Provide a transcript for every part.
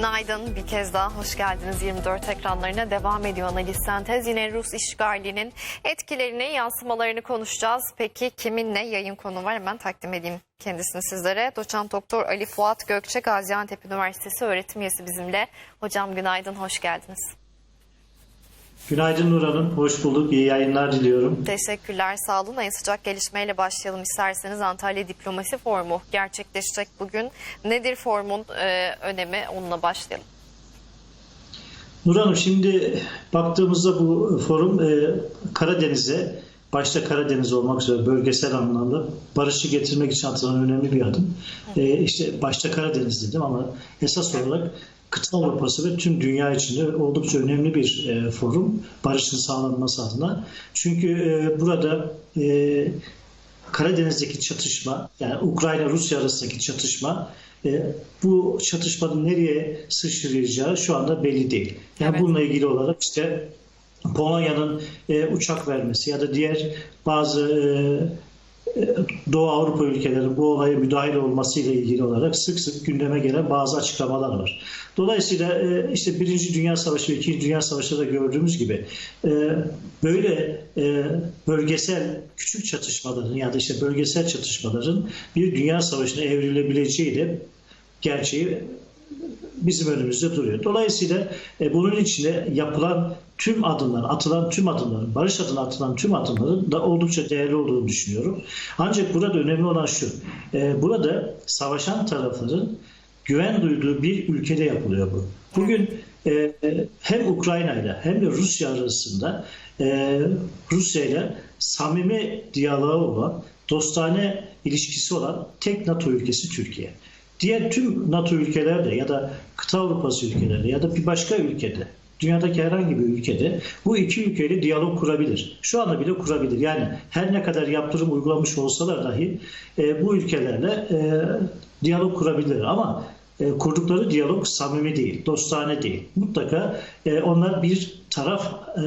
Günaydın bir kez daha hoş geldiniz 24 ekranlarına devam ediyor analiz sentez. Yine Rus işgalinin etkilerini yansımalarını konuşacağız. Peki kiminle yayın konu var hemen takdim edeyim kendisini sizlere. Doçent Doktor Ali Fuat Gökçe Gaziantep Üniversitesi öğretim üyesi bizimle. Hocam günaydın hoş geldiniz. Günaydın Nur Hanım, hoş bulduk. İyi yayınlar diliyorum. Teşekkürler sağ olun. En sıcak gelişmeyle başlayalım isterseniz Antalya Diplomasi Forumu gerçekleşecek bugün. Nedir forumun e, önemi onunla başlayalım. Nur Hanım şimdi baktığımızda bu forum e, Karadeniz'e, başta Karadeniz olmak üzere bölgesel anlamda barışı getirmek için atılan önemli bir adım. E, işte başta Karadeniz dedim ama esas olarak kıta Avrupası ve tüm dünya içinde oldukça önemli bir e, forum barışın sağlanması adına. Çünkü e, burada e, Karadeniz'deki çatışma, yani Ukrayna-Rusya arasındaki çatışma e, bu çatışmanın nereye sıçrayacağı şu anda belli değil. Yani Evet. bununla ilgili olarak işte Polonya'nın e, uçak vermesi ya da diğer bazı e, Doğu Avrupa ülkelerinin bu olaya müdahil olması ile ilgili olarak sık sık gündeme gelen bazı açıklamalar var. Dolayısıyla e, işte Birinci Dünya Savaşı ve İkinci Dünya Savaşı'nda gördüğümüz gibi e, böyle e, bölgesel küçük çatışmaların ya da işte bölgesel çatışmaların bir dünya savaşına evrilebileceği de gerçeği bizim önümüzde duruyor. Dolayısıyla bunun içinde yapılan tüm adımlar, atılan tüm adımların, barış adına atılan tüm adımların da oldukça değerli olduğunu düşünüyorum. Ancak burada önemli olan şu, e, burada savaşan tarafların güven duyduğu bir ülkede yapılıyor bu. Bugün e, hem Ukrayna ile hem de Rusya arasında e, Rusya ile samimi diyaloğu olan, dostane ilişkisi olan tek NATO ülkesi Türkiye. Diğer tüm NATO ülkelerde ya da kıta Avrupası ülkelerinde ya da bir başka ülkede dünyadaki herhangi bir ülkede bu iki ülkeyle diyalog kurabilir. Şu anda bile kurabilir. Yani her ne kadar yaptırım uygulamış olsalar dahi e, bu ülkelerle e, diyalog kurabilir. Ama e, kurdukları diyalog samimi değil, dostane değil. Mutlaka e, onlar bir taraf e,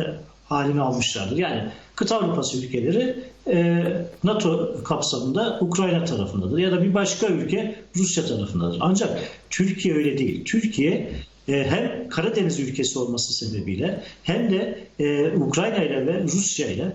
halini almışlardır. Yani kıta Avrupası ülkeleri e, NATO kapsamında Ukrayna tarafındadır ya da bir başka ülke Rusya tarafındadır. Ancak Türkiye öyle değil. Türkiye hem Karadeniz ülkesi olması sebebiyle hem de e, Ukrayna ile ve Rusya ile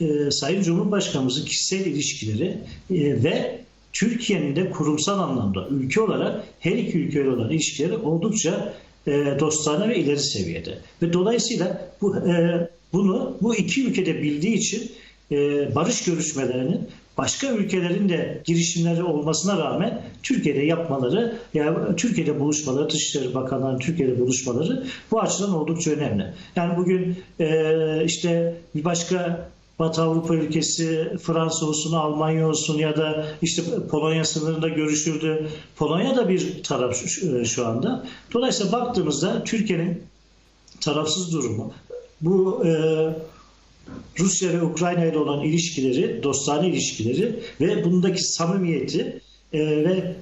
e, Sayın Cumhurbaşkanımızın kişisel ilişkileri e, ve Türkiye'nin de kurumsal anlamda ülke olarak her iki ülkeyle olan ilişkileri oldukça e, dostane ve ileri seviyede. Ve dolayısıyla bu e, bunu bu iki ülkede bildiği için e, barış görüşmelerinin başka ülkelerin de girişimleri olmasına rağmen Türkiye'de yapmaları, yani Türkiye'de buluşmaları, Dışişleri Bakanlığı'nın Türkiye'de buluşmaları bu açıdan oldukça önemli. Yani bugün e, işte bir başka Batı Avrupa ülkesi Fransa olsun, Almanya olsun ya da işte Polonya sınırında görüşüldü. Polonya da bir taraf şu, şu anda. Dolayısıyla baktığımızda Türkiye'nin tarafsız durumu, bu e, Rusya ve Ukrayna ile olan ilişkileri, dostane ilişkileri ve bundaki samimiyeti e, ve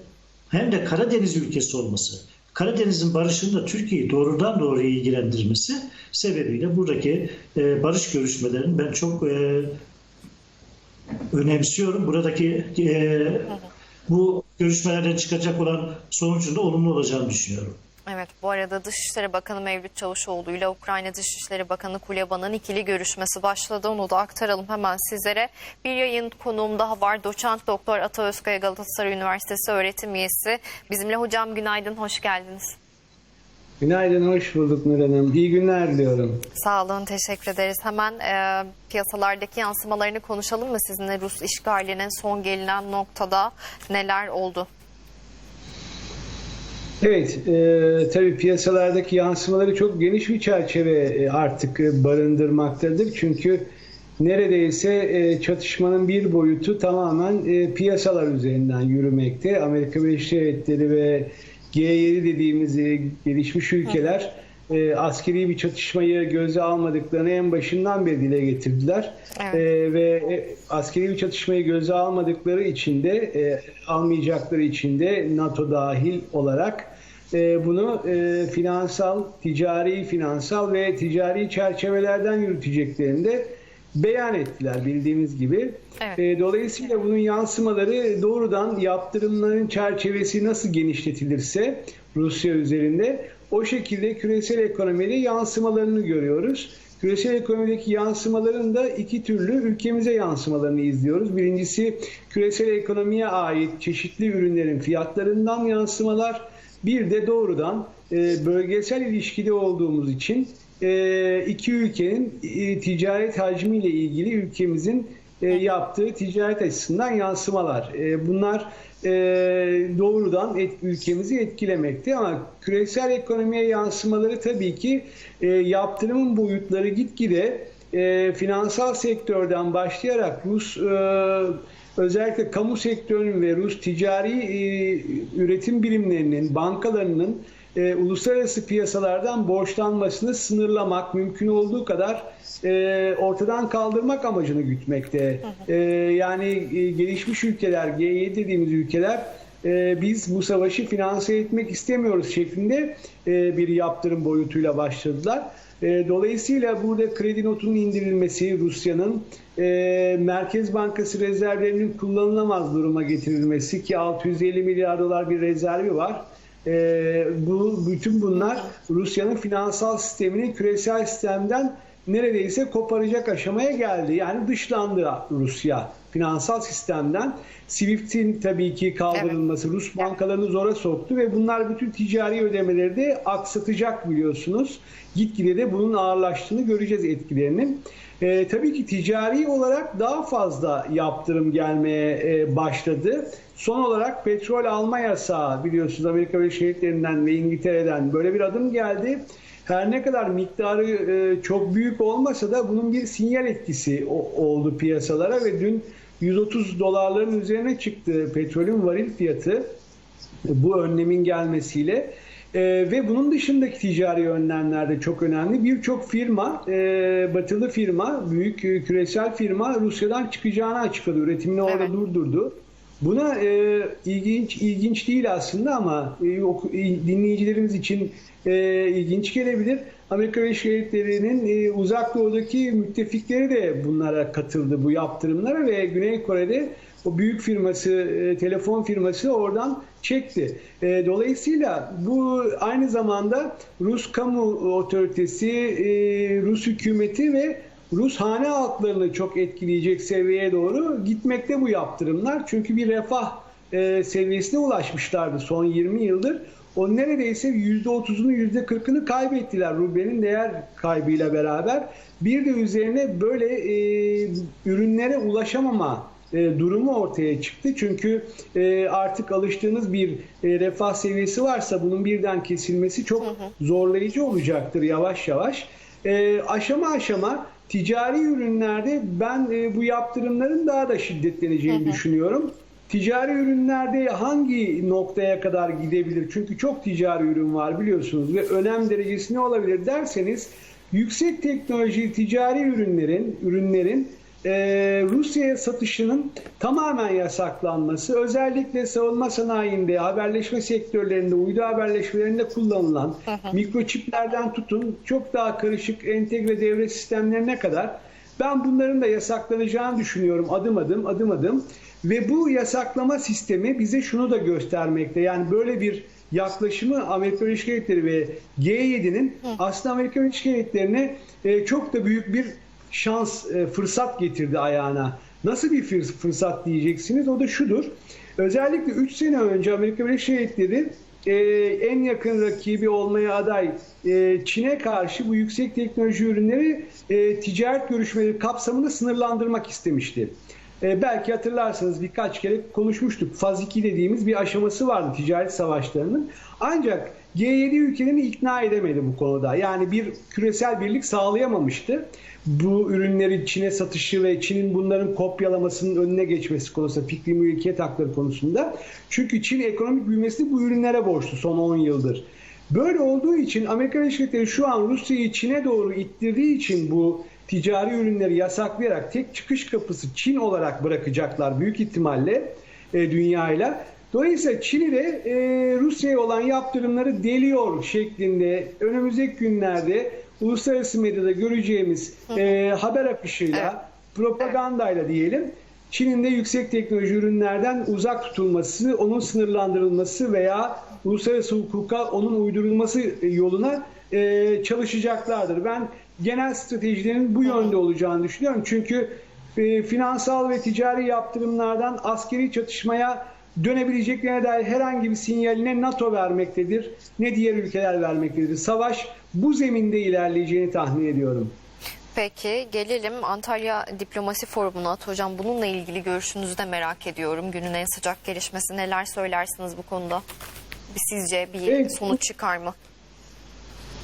hem de Karadeniz ülkesi olması, Karadeniz'in barışının da Türkiye'yi doğrudan doğruya ilgilendirmesi sebebiyle buradaki e, barış görüşmelerini ben çok e, önemsiyorum. Buradaki e, bu görüşmelerden çıkacak olan sonucun da olumlu olacağını düşünüyorum. Evet bu arada Dışişleri Bakanı Mevlüt Çavuşoğlu ile Ukrayna Dışişleri Bakanı Kuleba'nın ikili görüşmesi başladı. Onu da aktaralım hemen sizlere. Bir yayın konuğum daha var. Doçent Doktor Ata Özkaya Galatasaray Üniversitesi öğretim üyesi. Bizimle hocam günaydın, hoş geldiniz. Günaydın, hoş bulduk Nur Hanım. İyi günler diliyorum. Sağ olun, teşekkür ederiz. Hemen e, piyasalardaki yansımalarını konuşalım mı sizinle? Rus işgalinin son gelinen noktada neler oldu? Evet, e, tabii piyasalardaki yansımaları çok geniş bir çerçeve e, artık e, barındırmaktadır. Çünkü neredeyse e, çatışmanın bir boyutu tamamen e, piyasalar üzerinden yürümekte. Amerika Birleşik Devletleri ve G7 dediğimiz e, gelişmiş ülkeler e, askeri bir çatışmayı göze almadıklarını en başından beri dile getirdiler. Evet. E, ve e, askeri bir çatışmayı göze almadıkları için de e, almayacakları için de NATO dahil olarak e, bunu e, finansal, ticari, finansal ve ticari çerçevelerden yürüteceklerini de beyan ettiler bildiğimiz gibi. Evet. E, dolayısıyla bunun yansımaları doğrudan yaptırımların çerçevesi nasıl genişletilirse Rusya üzerinde o şekilde küresel ekonomide yansımalarını görüyoruz. Küresel ekonomideki yansımaların da iki türlü ülkemize yansımalarını izliyoruz. Birincisi küresel ekonomiye ait çeşitli ürünlerin fiyatlarından yansımalar. Bir de doğrudan e, bölgesel ilişkide olduğumuz için e, iki ülkenin e, ticaret hacmiyle ilgili ülkemizin e, yaptığı ticaret açısından yansımalar. E, bunlar e, doğrudan et, ülkemizi etkilemekte ama küresel ekonomiye yansımaları tabii ki e, yaptırımın boyutları gitgide e, finansal sektörden başlayarak Rus e, özellikle kamu sektörünün ve Rus ticari e, üretim birimlerinin, bankalarının e, uluslararası piyasalardan borçlanmasını sınırlamak, mümkün olduğu kadar e, ortadan kaldırmak amacını gütmekte. E, yani e, gelişmiş ülkeler, G7 dediğimiz ülkeler e, biz bu savaşı finanse etmek istemiyoruz şeklinde e, bir yaptırım boyutuyla başladılar. E, dolayısıyla burada kredi notunun indirilmesi, Rusya'nın e, Merkez Bankası rezervlerinin kullanılamaz duruma getirilmesi ki 650 milyar dolar bir rezervi var. E, bu bütün bunlar Rusya'nın finansal sistemini küresel sistemden neredeyse koparacak aşamaya geldi. Yani dışlandı Rusya finansal sistemden. SWIFT'in tabii ki kaldırılması Rus bankalarını zora soktu ve bunlar bütün ticari ödemeleri de aksatacak biliyorsunuz. Gitgide de bunun ağırlaştığını göreceğiz etkilerinin. Ee, tabii ki ticari olarak daha fazla yaptırım gelmeye e, başladı. Son olarak petrol alma yasağı biliyorsunuz Amerika Birleşik Devletleri'nden ve İngiltere'den böyle bir adım geldi. Her ne kadar miktarı e, çok büyük olmasa da bunun bir sinyal etkisi o- oldu piyasalara ve dün 130 dolarların üzerine çıktı petrolün varil fiyatı bu önlemin gelmesiyle. E, ve bunun dışındaki ticari önlemler de çok önemli. Birçok firma, e, batılı firma, büyük e, küresel firma Rusya'dan çıkacağını açıkladı. Üretimini orada Evet. durdurdu. Buna e, ilginç ilginç değil aslında ama e, oku- e, dinleyicilerimiz için e, ilginç gelebilir. Amerika Birleşik Devletleri'nin e, uzak doğudaki müttefikleri de bunlara katıldı bu yaptırımlara ve Güney Kore'de o büyük firması, e, telefon firması oradan çekti. E, dolayısıyla bu aynı zamanda Rus kamu otoritesi, e, Rus hükümeti ve Rus hane halklarını çok etkileyecek seviyeye doğru gitmekte bu yaptırımlar. Çünkü bir refah e, seviyesine ulaşmışlardı son 20 yıldır. O neredeyse %30'unu %40'ını kaybettiler rublenin değer kaybıyla beraber. Bir de üzerine böyle e, ürünlere ulaşamama e, durumu ortaya çıktı. Çünkü e, artık alıştığınız bir e, refah seviyesi varsa bunun birden kesilmesi çok zorlayıcı olacaktır yavaş yavaş. E, aşama aşama ticari ürünlerde ben e, bu yaptırımların daha da şiddetleneceğini düşünüyorum. Ticari ürünlerde hangi noktaya kadar gidebilir? Çünkü çok ticari ürün var biliyorsunuz ve önem derecesi ne olabilir derseniz yüksek teknoloji ticari ürünlerin ürünlerin e, Rusya'ya satışının tamamen yasaklanması, özellikle savunma sanayinde, haberleşme sektörlerinde, uydu haberleşmelerinde kullanılan mikroçiplerden tutun çok daha karışık entegre devre sistemlerine kadar ben bunların da yasaklanacağını düşünüyorum adım adım adım adım. Ve bu yasaklama sistemi bize şunu da göstermekte. Yani böyle bir yaklaşımı Amerika Birleşik Devletleri ve G7'nin aslında Amerika Birleşik Devletleri'ne e, çok da büyük bir şans, e, fırsat getirdi ayağına. Nasıl bir fırs- fırsat diyeceksiniz? O da şudur. Özellikle 3 sene önce Amerika Birleşik Devletleri e, en yakın rakibi olmaya aday e, Çin'e karşı bu yüksek teknoloji ürünleri ticaret görüşmeleri kapsamında sınırlandırmak istemişti. Belki hatırlarsanız birkaç kere konuşmuştuk. Faz 2 dediğimiz bir aşaması vardı ticaret savaşlarının. Ancak G7 ülkelerini ikna edemedi bu konuda. Yani bir küresel birlik sağlayamamıştı. Bu ürünleri Çin'e satışı ve Çin'in bunların kopyalamasının önüne geçmesi konusunda fikri mülkiyet hakları konusunda. Çünkü Çin ekonomik büyümesini bu ürünlere borçlu son 10 yıldır. Böyle olduğu için Amerika Birleşik şu an Rusya'yı Çin'e doğru ittirdiği için bu ticari ürünleri yasaklayarak tek çıkış kapısı Çin olarak bırakacaklar büyük ihtimalle e, dünyayla. Dolayısıyla Çin'i de e, Rusya'ya olan yaptırımları deliyor şeklinde önümüzdeki günlerde uluslararası medyada göreceğimiz e, haber akışıyla, propagandayla diyelim Çin'in de yüksek teknoloji ürünlerden uzak tutulması, onun sınırlandırılması veya uluslararası hukuka onun uydurulması yoluna e, çalışacaklardır. Ben genel stratejilerin bu yönde olacağını düşünüyorum. Çünkü e, finansal ve ticari yaptırımlardan askeri çatışmaya dönebileceklerine dair herhangi bir sinyali ne NATO vermektedir ne diğer ülkeler vermektedir. Savaş bu zeminde ilerleyeceğini tahmin ediyorum. Peki gelelim Antalya Diplomasi Forumu'na. Hocam bununla ilgili görüşünüzü de merak ediyorum. Günün en sıcak gelişmesi neler söylersiniz bu konuda? Bir sizce bir Evet. sonuç çıkar mı?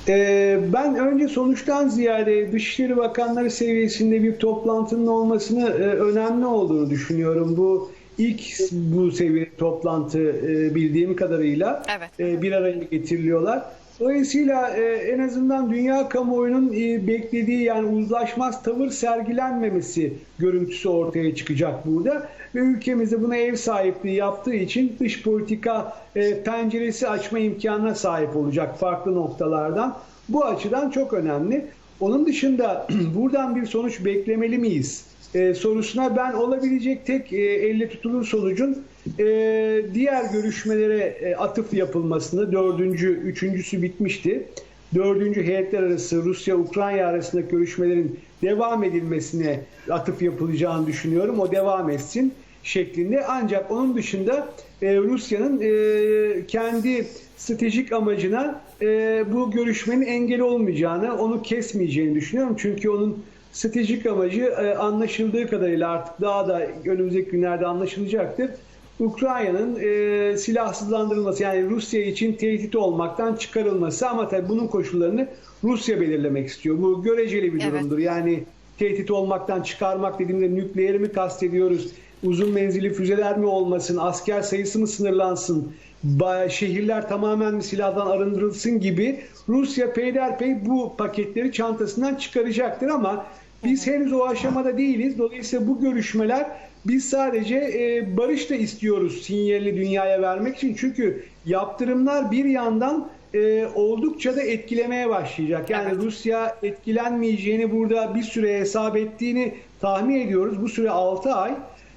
Ee, ben önce sonuçtan ziyade Dışişleri Bakanları seviyesinde bir toplantının olmasını e, önemli olduğunu düşünüyorum. Bu ilk bu seviye toplantı e, bildiğim kadarıyla Evet. e, bir araya getiriliyorlar. Dolayısıyla e, en azından dünya kamuoyunun e, beklediği yani uzlaşmaz tavır sergilenmemesi görüntüsü ortaya çıkacak burada. Ve ülkemizde buna ev sahipliği yaptığı için dış politika e, penceresi açma imkanına sahip olacak farklı noktalardan. Bu açıdan çok önemli. Onun dışında buradan bir sonuç beklemeli miyiz? E, sorusuna ben olabilecek tek e, elle tutulur sonucun e, diğer görüşmelere e, atıf yapılmasını dördüncü, üçüncüsü bitmişti. Dördüncü heyetler arası Rusya-Ukrayna arasındaki görüşmelerin devam edilmesine atıf yapılacağını düşünüyorum. O devam etsin şeklinde. Ancak onun dışında e, Rusya'nın e, kendi stratejik amacına e, bu görüşmenin engel olmayacağını, onu kesmeyeceğini düşünüyorum. Çünkü onun stratejik amacı e, anlaşıldığı kadarıyla artık daha da önümüzdeki günlerde anlaşılacaktır. Ukrayna'nın e, silahsızlandırılması yani Rusya için tehdit olmaktan çıkarılması ama tabii bunun koşullarını Rusya belirlemek istiyor. Bu göreceli bir Evet. durumdur. Yani tehdit olmaktan çıkarmak dediğimde nükleeri mi kastediyoruz? Uzun menzilli füzeler mi olmasın? Asker sayısı mı sınırlansın? Şehirler tamamen mi silahdan arındırılsın gibi Rusya peyderpey bu paketleri çantasından çıkaracaktır ama biz henüz o aşamada değiliz. Dolayısıyla bu görüşmeler biz sadece e, barış da istiyoruz sinyalini dünyaya vermek için. Çünkü yaptırımlar bir yandan e, oldukça da etkilemeye başlayacak. Yani Evet. Rusya etkilenmeyeceğini burada bir süre hesap ettiğini tahmin ediyoruz. Bu süre 6 ay.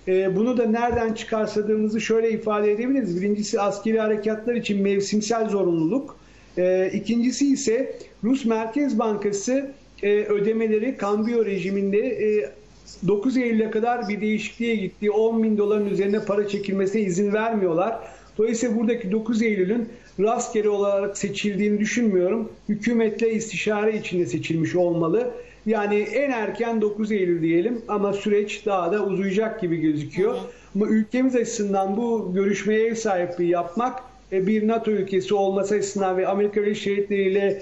E, bunu da nereden çıkarsadığımızı şöyle ifade edebiliriz. Birincisi askeri harekatlar için mevsimsel zorunluluk. E, ikincisi ise Rus Merkez Bankası e, ödemeleri kambiyo rejiminde e, 9 Eylül'e kadar bir değişikliğe gitti. 10 bin doların üzerine para çekilmesine izin vermiyorlar. Dolayısıyla buradaki 9 Eylül'ün rastgele olarak seçildiğini düşünmüyorum. Hükümetle istişare içinde seçilmiş olmalı. Yani en erken 9 Eylül diyelim ama süreç daha da uzayacak gibi gözüküyor. Ama ülkemiz açısından bu görüşmeye ev sahipliği yapmak e, bir NATO ülkesi olması açısından ve Amerika Birleşik Devletleri ile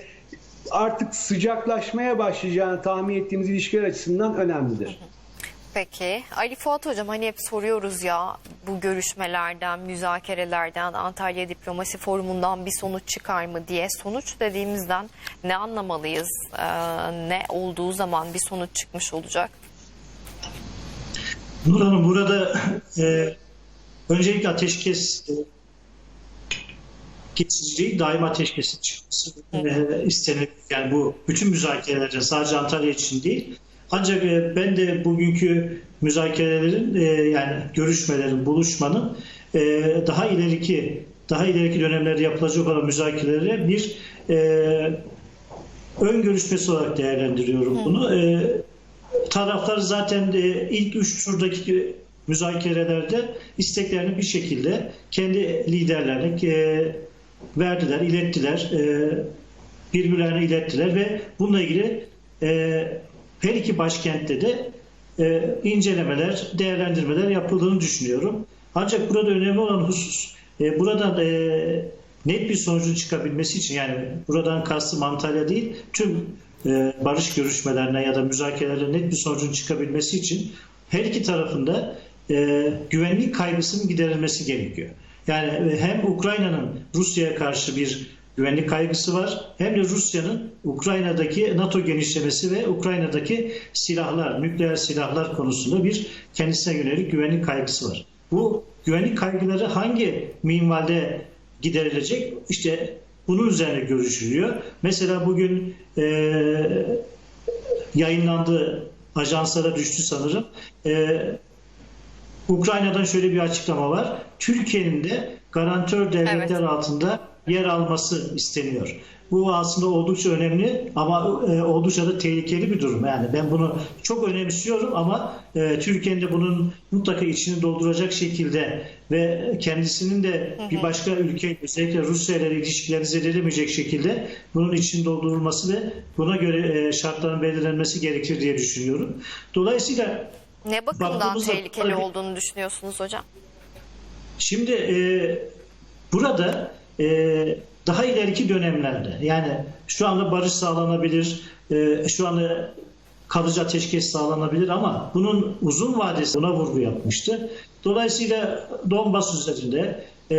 artık sıcaklaşmaya başlayacağını tahmin ettiğimiz ilişkiler açısından önemlidir. Peki Ali Fuat Hocam hani hep soruyoruz ya bu görüşmelerden, müzakerelerden, Antalya Diplomasi Forumu'ndan bir sonuç çıkar mı diye. Sonuç dediğimizden ne anlamalıyız? Ee, ne olduğu zaman bir sonuç çıkmış olacak? Nur Hanım burada e, öncelikle ateşkes e, geçici değil, daim ateşkesin çıkması e, istenir. Yani bu bütün müzakerelerde sadece Antalya için değil. Ancak e, ben de bugünkü müzakerelerin e, yani görüşmelerin, buluşmanın e, daha ileriki daha ileriki dönemlerde yapılacak olan müzakerelere bir e, ön görüşmesi olarak değerlendiriyorum bunu. E, taraflar zaten e, ilk üç turdaki müzakerelerde isteklerini bir şekilde kendi liderlerine verdiler, ilettiler, e, birbirlerine ilettiler ve bununla ilgili e, her iki başkentte de e, incelemeler, değerlendirmeler yapıldığını düşünüyorum. Ancak burada önemli olan husus e, buradan e, net bir sonucun çıkabilmesi için yani buradan kastım Antalya değil tüm e, barış görüşmelerine ya da müzakerelere net bir sonucun çıkabilmesi için her iki tarafında e, güvenlik kaygısının giderilmesi gerekiyor. Yani e, hem Ukrayna'nın Rusya'ya karşı bir güvenlik kaygısı var hem de Rusya'nın Ukrayna'daki NATO genişlemesi ve Ukrayna'daki silahlar, nükleer silahlar konusunda bir kendisine yönelik güvenlik kaygısı var. Bu güvenlik kaygıları hangi minvalde giderilecek? İşte bunun üzerine görüşülüyor. Mesela bugün e, yayınlandı ajanslara düştü sanırım. E, Ukrayna'dan şöyle bir açıklama var. Türkiye'nin de garantör devletler Evet. altında yer alması isteniyor. Bu aslında oldukça önemli ama e, oldukça da tehlikeli bir durum. Yani ben bunu çok önemsiyorum ama e, Türkiye'nin de bunun mutlaka içini dolduracak şekilde ve kendisinin de bir başka ülke özellikle Rusya ile ilişkilerini zedelemeyecek şekilde bunun içini doldurulması ve buna göre e, şartların belirlenmesi gerekir diye düşünüyorum. Dolayısıyla Ne bakımdan tehlikeli olduğunu düşünüyorsunuz hocam? Şimdi e, burada e, daha ileriki dönemlerde yani şu anda barış sağlanabilir, e, şu anda kalıcı ateşkes sağlanabilir ama bunun uzun vadesi buna vurgu yapmıştı. Dolayısıyla Donbas üzerinde e,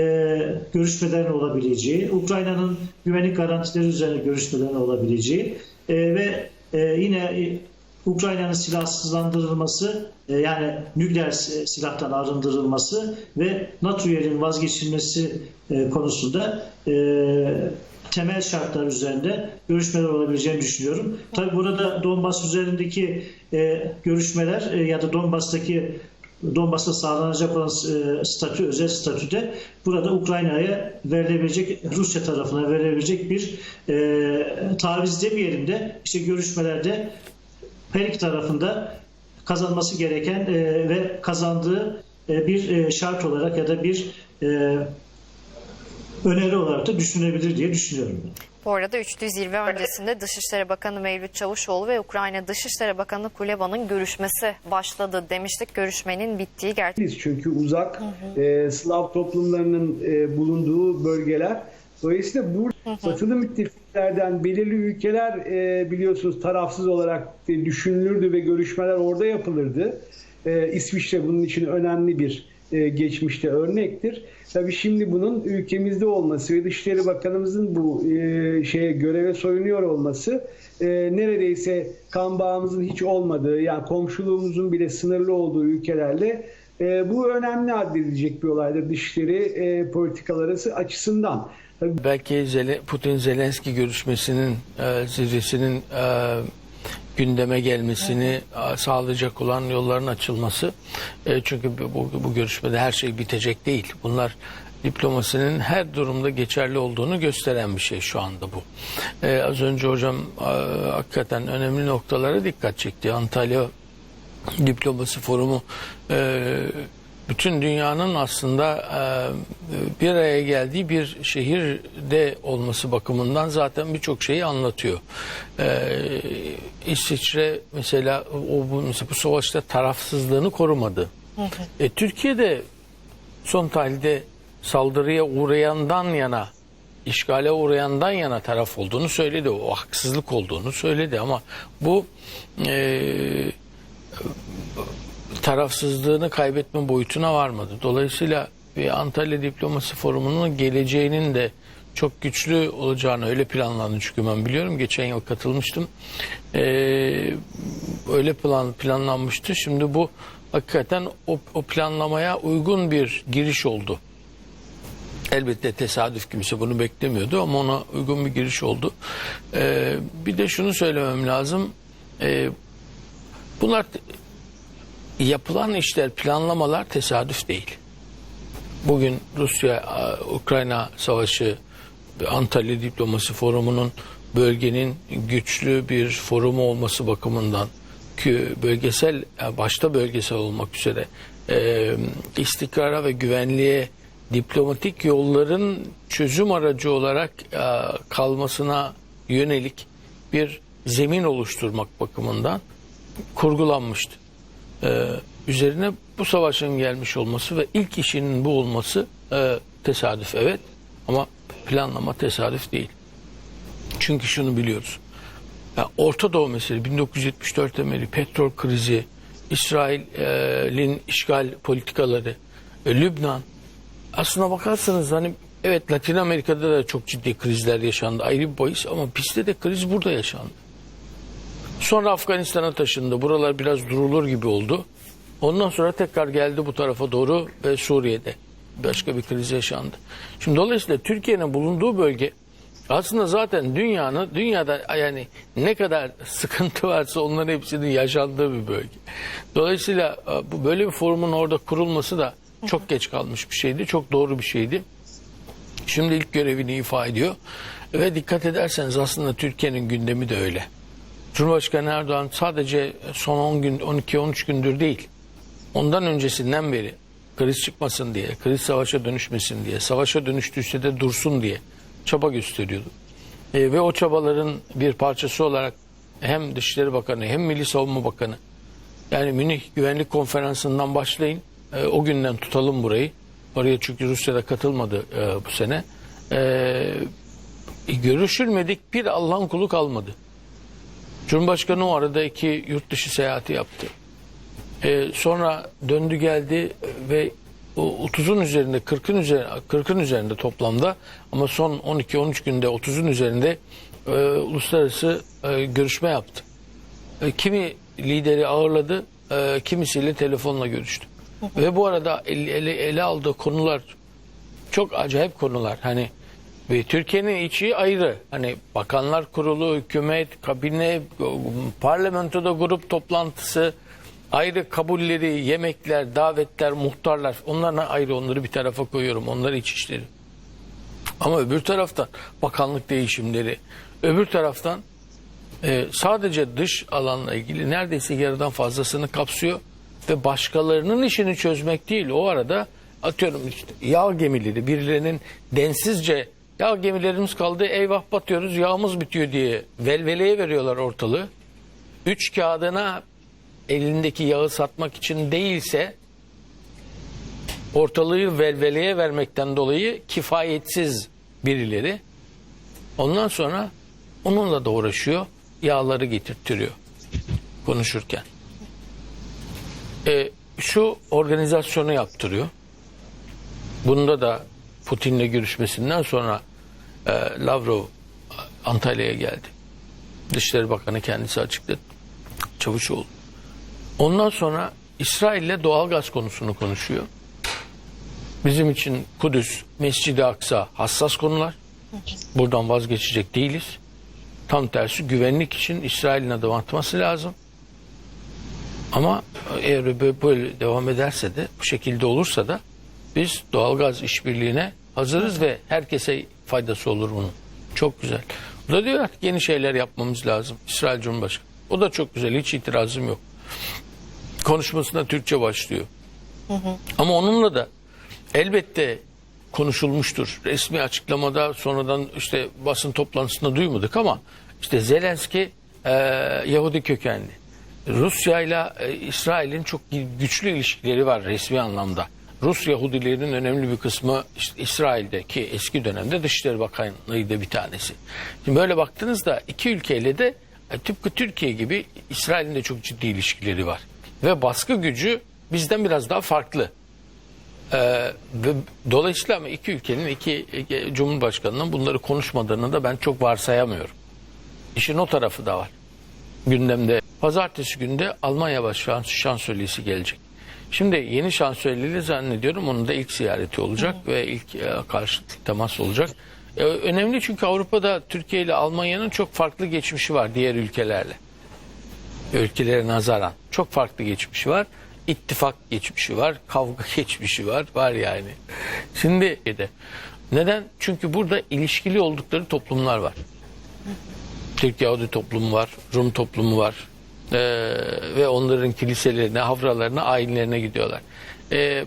görüşmelerin olabileceği, Ukrayna'nın güvenlik garantileri üzerine görüşmelerin olabileceği e, ve e, yine Ukrayna'nın silahsızlandırılması e, yani nükleer si- silahtan arındırılması ve NATO üyeliğinin vazgeçilmesi e, konusunda e, temel şartlar üzerinde görüşmeler olabileceğini düşünüyorum. Tabi burada Donbas üzerindeki görüşmeler ya da Donbas'taki Donbas'ta sağlanacak olan statü, özel statüde burada Ukrayna'ya verilebilecek, Rusya tarafına verilebilecek bir e, taviz demeyelim de işte görüşmelerde her iki tarafında kazanması gereken e, ve kazandığı e, bir e, şart olarak ya da bir e, öneri olarak da düşünebilir diye düşünüyorum. ben. Bu arada üçlü zirve öncesinde Dışişleri Bakanı Mevlüt Çavuşoğlu ve Ukrayna Dışişleri Bakanı Kuleba'nın görüşmesi başladı demiştik. Görüşmenin bittiği gerçek. Biz çünkü uzak e, Slav toplumlarının e, bulunduğu bölgeler. Dolayısıyla bu batılı müttefiklerden belirli ülkeler e, biliyorsunuz tarafsız olarak e, düşünülürdü ve görüşmeler orada yapılırdı. E, İsviçre bunun için önemli bir e, geçmişte örnektir. Tabii şimdi bunun ülkemizde olması ve Dışişleri Bakanımızın bu e, şeye göreve soyunuyor olması e, neredeyse kan bağımızın hiç olmadığı yani komşuluğumuzun bile sınırlı olduğu ülkelerle e, bu önemli addedilecek bir olaydır dışişleri e, politikaları açısından. Belki Zele- Putin-Zelenski görüşmesinin, e, zirvesinin e, gündeme gelmesini e, sağlayacak olan yolların açılması. E, çünkü bu, bu görüşmede her şey bitecek değil. Bunlar diplomasinin her durumda geçerli olduğunu gösteren bir şey şu anda bu. E, az önce hocam e, hakikaten önemli noktalara dikkat çekti. Antalya diplomasi forumu e, bütün dünyanın aslında e, bir araya geldiği bir şehirde olması bakımından zaten birçok şeyi anlatıyor. E, İsviçre mesela o bu, mesela bu savaşta tarafsızlığını korumadı. E, Türkiye'de son tahlilde saldırıya uğrayandan yana işgale uğrayandan yana taraf olduğunu söyledi. O haksızlık olduğunu söyledi ama bu e, tarafsızlığını kaybetme boyutuna varmadı. Dolayısıyla Antalya Diplomasi Forumu'nun geleceğinin de çok güçlü olacağını öyle planlandı çünkü ben biliyorum. Geçen yıl katılmıştım. Ee, öyle plan planlanmıştı. Şimdi bu hakikaten o, o planlamaya uygun bir giriş oldu. Elbette tesadüf kimse bunu beklemiyordu ama ona uygun bir giriş oldu. Ee, bir de şunu söylemem lazım. Ee, bunlar yapılan işler, planlamalar tesadüf değil. Bugün Rusya-Ukrayna savaşı Antalya Diplomasi Forumu'nun bölgenin güçlü bir forumu olması bakımından ki bölgesel başta bölgesel olmak üzere e, istikrara ve güvenliğe diplomatik yolların çözüm aracı olarak kalmasına yönelik bir zemin oluşturmak bakımından kurgulanmıştı. Ee, üzerine bu savaşın gelmiş olması ve ilk işinin bu olması e, tesadüf evet ama planlama tesadüf değil. Çünkü şunu biliyoruz. Ya Orta Doğu meselesi 1974 temeli petrol krizi, İsrail'in işgal politikaları, e, Lübnan. Aslına bakarsanız hani evet Latin Amerika'da da çok ciddi krizler yaşandı ayrı bir bahis ama bizde de kriz burada yaşandı. Sonra Afganistan'a taşındı. Buralar biraz durulur gibi oldu. Ondan sonra tekrar geldi bu tarafa doğru ve Suriye'de başka bir kriz yaşandı. Şimdi dolayısıyla Türkiye'nin bulunduğu bölge Aslında zaten dünyanın dünyada yani ne kadar sıkıntı varsa onların hepsinin yaşandığı bir bölge. Dolayısıyla e, bu böyle bir forumun orada kurulması da çok geç kalmış bir şeydi. Çok doğru bir şeydi. Şimdi ilk görevini ifa ediyor. Ve dikkat ederseniz aslında Türkiye'nin gündemi de öyle. Cumhurbaşkanı Erdoğan sadece son 10 gün 12-13 gündür değil. Ondan öncesinden beri kriz çıkmasın diye, kriz savaşa dönüşmesin diye, savaşa dönüştüyse de dursun diye çaba gösteriyordu. E, ve o çabaların bir parçası olarak hem Dışişleri Bakanı hem Milli Savunma Bakanı yani Münih Güvenlik Konferansı'ndan başlayın. e, o günden tutalım burayı. Oraya çünkü Rusya'da katılmadı e, bu sene. E, görüşülmedik bir Allah'ın kulu kalmadı. Cumhurbaşkanı o arada iki yurt dışı seyahati yaptı. Ee, sonra döndü geldi ve o 30'un üzerinde 40'ın üzerinde 40'ın üzerinde toplamda ama son 12-13 günde 30'un üzerinde e, uluslararası e, görüşme yaptı. E, kimi lideri ağırladı, e, kimisiyle telefonla görüştü. Ve bu arada ele, ele, ele aldığı konular çok acayip konular. Hani ve Türkiye'nin içi ayrı. Hani bakanlar kurulu, hükümet, kabine, parlamentoda grup toplantısı, ayrı kabulleri, yemekler, davetler, muhtarlar. Onlarla ayrı onları bir tarafa koyuyorum. Onlar iç işleri. Ama öbür taraftan bakanlık değişimleri, öbür taraftan e, sadece dış alanla ilgili neredeyse yarıdan fazlasını kapsıyor ve başkalarının işini çözmek değil. O arada atıyorum işte yağ gemileri birilerinin densizce yağ gemilerimiz kaldı eyvah batıyoruz yağımız bitiyor diye velveleye veriyorlar ortalığı. Üç kağıdına elindeki yağı satmak için değilse ortalığı velveleye vermekten dolayı kifayetsiz birileri ondan sonra onunla da uğraşıyor yağları getirttiriyor konuşurken. E, şu organizasyonu yaptırıyor. Bunda da Putin'le görüşmesinden sonra e, Lavrov Antalya'ya geldi. Dışişleri Bakanı kendisi açıkladı. Çavuşoğlu. Ondan sonra İsrail'le doğalgaz konusunu konuşuyor. Bizim için Kudüs, Mescid-i Aksa hassas konular. Buradan vazgeçecek değiliz. Tam tersi güvenlik için İsrail'in adım atması lazım. Ama eğer böyle devam ederse de bu şekilde olursa da biz doğalgaz işbirliğine hazırız ve herkese faydası olur bunun. Çok güzel. O da diyor ki yeni şeyler yapmamız lazım. İsrail Cumhurbaşkanı. O da çok güzel. Hiç itirazım yok. Konuşmasına Türkçe başlıyor. Ama onunla da elbette konuşulmuştur. Resmi açıklamada sonradan işte basın toplantısında duymadık ama işte Zelenski e, Yahudi kökenli. Rusya ile e, İsrail'in çok güçlü ilişkileri var resmi anlamda. Rus Yahudilerinin önemli bir kısmı işte İsrail'deki eski dönemde Dışişleri Bakanlığı'ydı bir tanesi. Şimdi böyle baktığınızda iki ülkeyle de e, tıpkı Türkiye gibi İsrail'in de çok ciddi ilişkileri var. Ve baskı gücü bizden biraz daha farklı. Ee, ve dolayısıyla ama iki ülkenin iki cumhurbaşkanının bunları konuşmadığını da ben çok varsayamıyorum. İşin o tarafı da var. Gündemde pazartesi günde Almanya Başkan şansölyesi gelecek. Şimdi yeni şansölyeli zannediyorum onun da ilk ziyareti olacak ve ilk e, karşılıklı temas olacak. E, önemli çünkü Avrupa'da Türkiye ile Almanya'nın çok farklı geçmişi var diğer ülkelerle. Ülkelere nazaran çok farklı geçmişi var. İttifak geçmişi var, kavga geçmişi var, var yani. Şimdi de neden? Çünkü burada ilişkili oldukları toplumlar var. Türk Yahudi toplumu var, Rum toplumu var. Ee, ve onların kiliselerine, havralarına, ayinlerine gidiyorlar. Ee,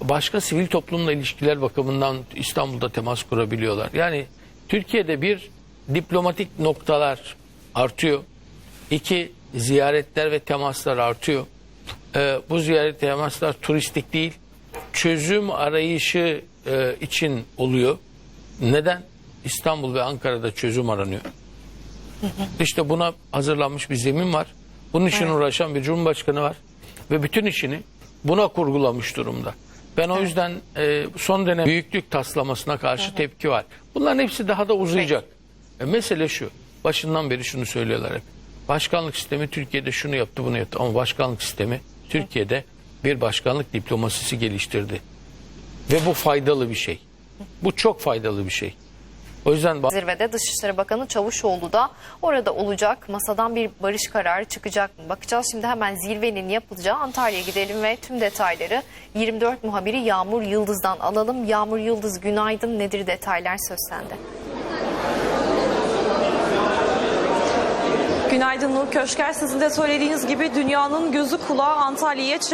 başka sivil toplumla ilişkiler bakımından İstanbul'da temas kurabiliyorlar. Yani Türkiye'de bir diplomatik noktalar artıyor. İki ziyaretler ve temaslar artıyor. Ee, bu ziyaret temaslar turistik değil, çözüm arayışı e, için oluyor. Neden? İstanbul ve Ankara'da çözüm aranıyor. İşte buna hazırlanmış bir zemin var. Bunun için uğraşan bir cumhurbaşkanı var. Ve bütün işini buna kurgulamış durumda. Ben o yüzden e, son dönem büyüklük taslamasına karşı tepki var. Bunların hepsi daha da uzayacak. E, mesele şu. Başından beri şunu söylüyorlar hep. Başkanlık sistemi Türkiye'de şunu yaptı bunu yaptı. Ama başkanlık sistemi Türkiye'de bir başkanlık diplomasisi geliştirdi. Ve bu faydalı bir şey. Bu çok faydalı bir şey. O yüzden Zirvede Dışişleri Bakanı Çavuşoğlu da orada olacak. Masadan bir barış kararı çıkacak mı? Bakacağız şimdi hemen zirvenin yapılacağı Antalya'ya gidelim ve tüm detayları 24 muhabiri Yağmur Yıldız'dan alalım. Yağmur Yıldız günaydın. Nedir detaylar söz sende? Günaydın Nur Köşker. Sizin de söylediğiniz gibi dünyanın gözü kulağı Antalya'ya çevrildi.